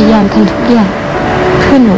จะยอมทำทุกอย่างเพื่อหนู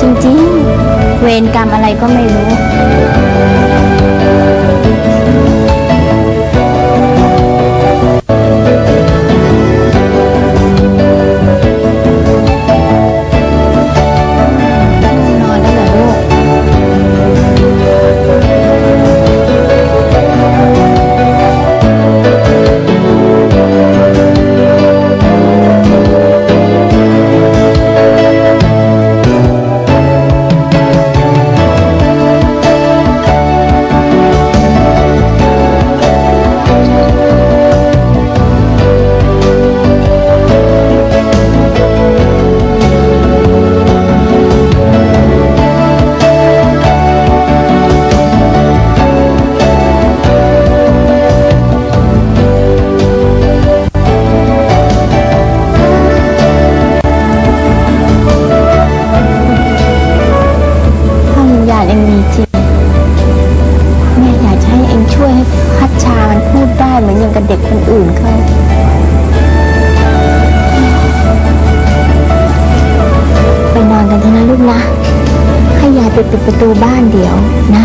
จริงๆ เวรกรรมอะไรก็ไม่รู้ เหมือนอย่างกับเด็กคนอื่นเขาไปนอนกันเถอะนะลูกนะ ให้ยายไปปิดประตูบ้านเดี๋ยวนะ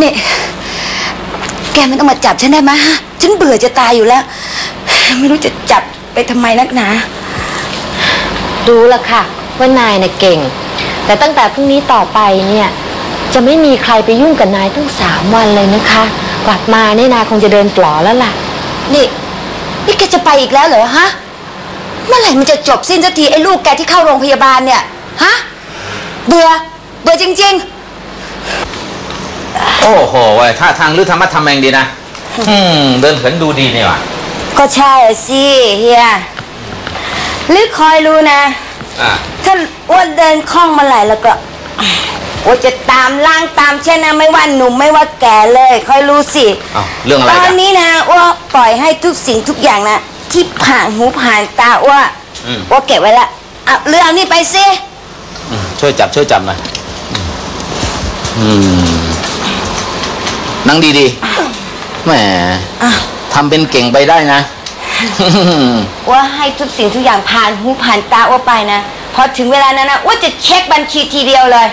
นี่แกไม่ต้องมาจับฉันได้ไหมฮะฉันเบื่อจะตายอยู่แล้ว ไม่รู้จะจับไปทำไมนักหนา รู้แล้วค่ะ ว่านายเนี่ยเก่ง แต่ตั้งแต่พรุ่งนี้ต่อไปเนี่ย จะไม่มีใครไปยุ่งกับนายตั้งสามวันเลยนะคะ กลับมาเนี่ยนายคงจะเดินปลอแล้วล่ะ นี่ นี่แกจะไปอีกแล้วเหรอฮะ เมื่อไหร่มันจะจบสิ้นสักทีไอ้ลูกแกที่เข้าโรงพยาบาลเนี่ย ฮะ เบื่อ เบื่อจริง โอ้โหเว้ยท่าทางหรือธรรมะทำแมงดีนะอืมเดินเหินดูดีนี่ว่ะๆก็ใช่อะสิเฮียหรือคอยรู้นะอ่าถ้าอ้วนเดินคล่องมาไหลแล้วก็อ้วนจะตามล่างตามเช่นนะไม่ว่าหนุ่มไม่ว่าแก่เลยคอยรู้สิเอ้าเรื่องอะไรตกัอนนนี้นะอ้วปล่อยให้ทุกสิ่งทุกอย่างนะที่ผ่านหูผ่านตาอ้วอืมอ้วเก็บไว้ละเอาเรื่องนี้ไปสิอืมช่วยจับช่วยจับหน่อยอืม นั่งดีๆแหมทำเป็นเก่งไปได้นะว่าให้ทุกสิ่งทุกอย่างผ่านหูผ่านตาอ้วไปนะพอถึงเวลานั้นนะอ้วจะเช็คบัญชีทีเดียวเลย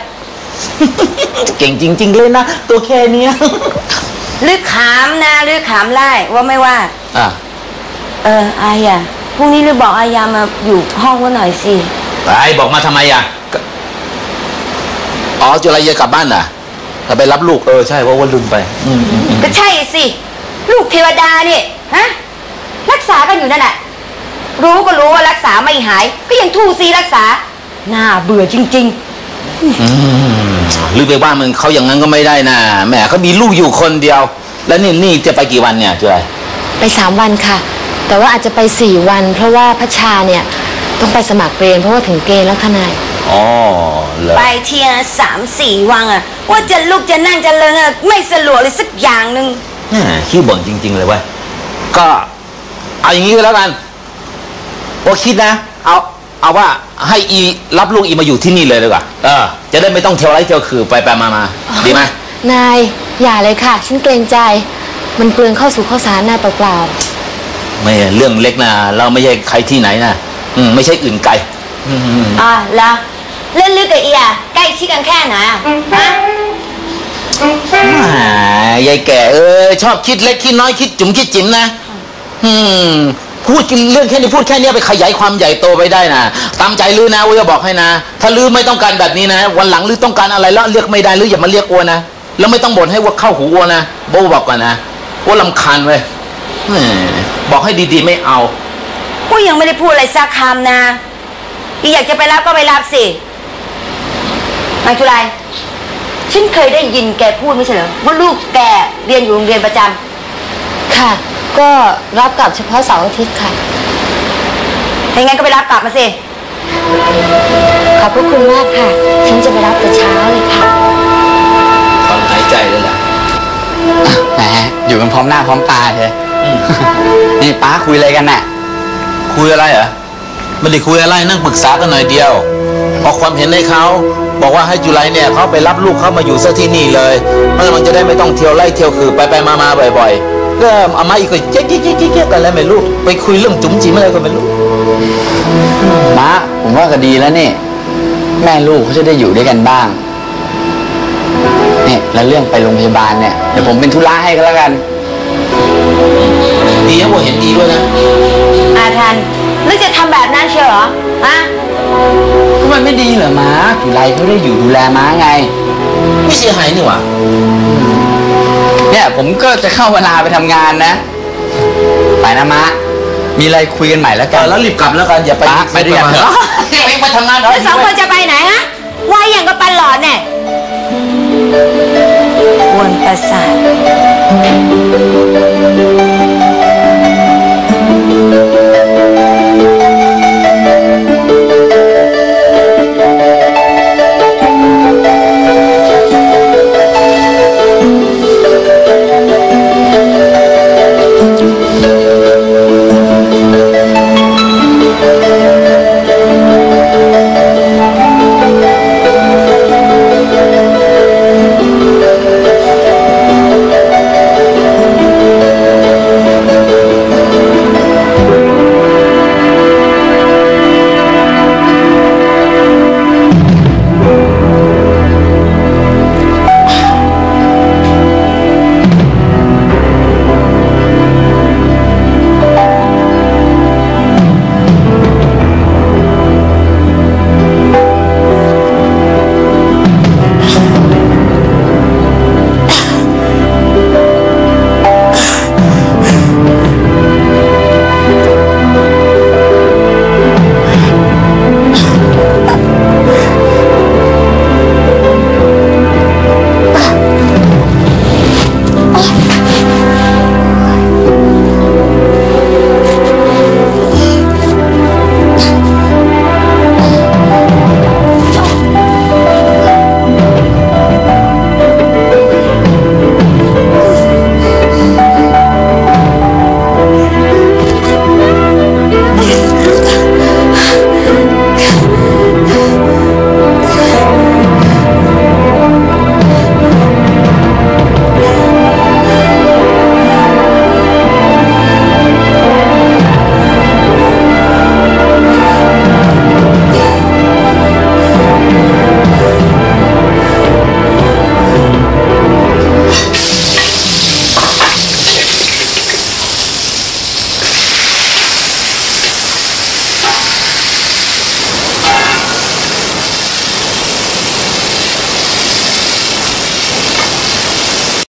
เก่งจริง ๆ เลยนะ ตัวแค่เนี้ยหรือขามนะหรือขามไล่ว่าไม่ว่าอะเอออายาพรุ่งนี้หรือบอกอายามาอยู่ห้องว่าหน่อยสิไอ้บอกมาทำไมอะก็อ๋อจุลายากลับบ้านน่ะ จะไปรับลูกเออใช่เพราะว่าลืมไป อืมอืมอืมก็ใช่สิ ลูกเทวดาเนี่ยฮะรัษากันอยู่นั่นแหละรู้ก็รู้ว่ารักษาไม่หาย ก็ยังทู่ซีรักษา น่าเบื่อจริง อืมหรือไปบ้านมึงเขาอย่างนั้นก็ไม่ได้นะแหมเขามีลูกอยู่คนเดียว แล้วนี่นี่จะไปกี่วันเนี่ยจุไรไปสามวันค่ะ แต่ว่าอาจจะไปสี่วัน เพราะว่าพัชชาเนี่ยต้องไปสมัครเรียนเพราะว่าถึงเกณฑ์แล้วค่ะนาย อ๋อเหรอๆไปเที่ยสามสี่วันอะว่าจะลุกจะนั่งจะเลิงอะไม่สะดวกเลยสักอย่างหนึ่งแหมขี้บ่นจริง ๆ เลยเว้ยก็ เอาอย่างนี้ก็แล้วกันว่าคิดนะ เอาเอาว่าให้อีรับลูกอีมาอยู่ที่นี่เลยดีกว่าเออจะได้ไม่ต้องเที่ยวไร่เที่ยวคือไปไปมามาดีไหมนายอย่าเลยค่ะฉันเกรงใจ มันเปลืองเข้าสู่ข้าวสารนายเปล่าไม่เรื่องเล็กนะเราไม่ใช่ใครที่ไหนนะอืมไม่ใช่อื่นไกลอืมอะแล้ว เล่นลึกกับเอียใกล้ชิดกันแค่ไหนอะฮะแหมยายแก่เออชอบคิดเล็กคิดน้อยคิดจุ๋มคิดจิ๋มนะ อืม พูดเรื่องแค่นี้พูดแค่นี้ไปขยายความใหญ่โตไปได้นะตามใจลือนะอ้วจะบอกให้นะ ถ้าลือไม่ต้องการแบบนี้นะ วันหลังลือต้องการอะไรแล้วเรียกไม่ได้ลืออย่ามาเรียกอ้วนะแล้วไม่ต้องบ่นให้ว่าเข้าหูอ้วนะโบบอกก่อนนะอ้วลำคาญเว้ยแหมบอกให้ดีๆไม่เอา กูยังไม่ได้พูดอะไรสักคำนะ อีอยากจะไปรับก็ไปรับสิ นายจุไรฉันเคยได้ยินแกพูดไม่ใช่เหรอว่าลูกแกเรียนอยู่โรงเรียนประจำๆค่ะ ก็รับกลับเฉพาะเสาร์อาทิตย์ค่ะ ถ้างั้นก็ไปรับกลับมาสิ ขอบพระคุณมากค่ะ ฉันจะไปรับแต่เช้าเลยค่ะ ตอนหายใจเลยแหละแหมอยู่กันพร้อมหน้าพร้อมตาเลยอืมนี่ป้าคุยอะไรกันน่ะ คุยอะไรเหรอไม่ได้คุยอะไรนั่งปรึกษากันหน่อยเดียวออกความเห็นให้เขา บอกว่าให้จุไรเนี่ยเขาไปรับลูกเขามาอยู่ซะที่นี่เลยเมื่อมันจะได้ไม่ต้องเที่ยวไล่เที่ยวคือไปไปมามาบ่อยๆก็เอามาอีกก็เจ๊กเจ๊กเจ๊กเจ๊กเจ๊กกันแล้วไม่รู้ไปคุยเรื่องจุ๋มจิ๋มอะไรก็ไม่รู้ม้าผมว่าก็ดีแล้วนี่แม่ลูกเขาจะได้อยู่ด้วยกันบ้างนี่แล้วเรื่องไปโรงพยาบาลเนี่ยเดี๋ยวผมเป็นธุระให้ก็แล้วกัน ดีนะผมเห็นดีด้วยนะอาทันนึกจะทำแบบนั้นเชียวเหรอฮะ ก็มันไม่ดีเหรอม้าจุไรเขาได้อยู่ดูแลม้าไง ไม่เสียหายนี่หว่าเนี่ยผมก็จะเข้าเวลาไปทำงานนะ ไปนะม้ามีอะไรคุยกันใหม่แล้วเอกันอแล้วรีบกลับแล้วกันอย่าไปป๊าไปด้วยกันเถอะเฮ้ยเองไปทำงานเถแล้วอะสองคนจะไปไหนฮะวายอย่างกับปันหลอดเนี่ยกวนประสาท